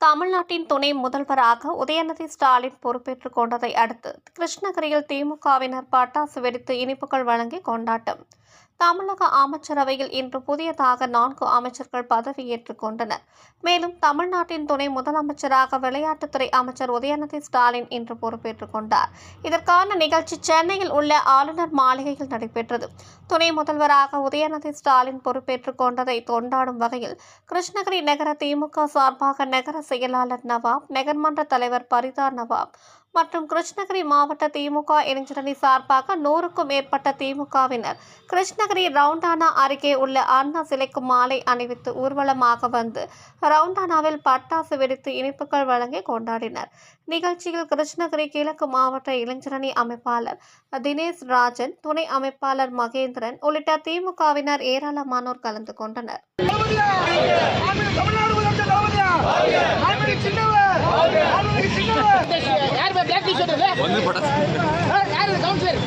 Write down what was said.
தமிழ்நாட்டின் துணை முதல்வராக உதயநிதி ஸ்டாலின் பொறுப்பேற்றுக் கொண்டதை அடுத்து கிருஷ்ணகிரியில் திமுகவினர் பட்டாசு வெடித்து இனிப்புகள் வழங்கி கொண்டாட்டம். தமிழக அமைச்சரவையில் இன்று புதியதாக நான்கு அமைச்சர்கள் பதவியேற்றுக் கொண்டனர். மேலும் தமிழ்நாட்டின் துணை முதலமைச்சராக விளையாட்டுத்துறை அமைச்சர் உதயநிதி ஸ்டாலின் இன்று பொறுப்பேற்றுக் கொண்டார். இதற்கான நிகழ்ச்சி சென்னையில் உள்ள ஆளுநர் மாளிகையில் நடைபெற்றது. துணை முதல்வராக உதயநிதி ஸ்டாலின் பொறுப்பேற்றுக் கொண்டதை கொண்டாடும் வகையில் கிருஷ்ணகிரி நகர திமுக சார்பாக நகர செயலாளர் நவாப் நகர்மன்ற தலைவர் பரிதா நவாப் மற்றும் கிருஷ்ணகிரி மாவட்ட திமுக இளைஞரணி சார்பாக நூறுக்கும் மேற்பட்ட திமுகவினர் கிருஷ்ணகிரி ரவுண்டானா அருகே உள்ள அண்ணா சிலைக்கு மாலை அணிவித்து ஊர்வலமாக வந்து ரவுண்டானாவில் பட்டாசு வெடித்து இனிப்புகள் வழங்கி கொண்டாடினர். நிகழ்ச்சியில் கிருஷ்ணகிரி கிழக்கு மாவட்ட இளைஞரணி அமைப்பாளர் தினேஷ் ராஜன் துணை அமைப்பாளர் மகேந்திரன் உள்ளிட்ட திமுகவினர் ஏராளமானோர் கலந்து கொண்டனர். ಕೌನ್ಸಿಲರ್ ಯಾರು ಕೌನ್ಸಿಲರ್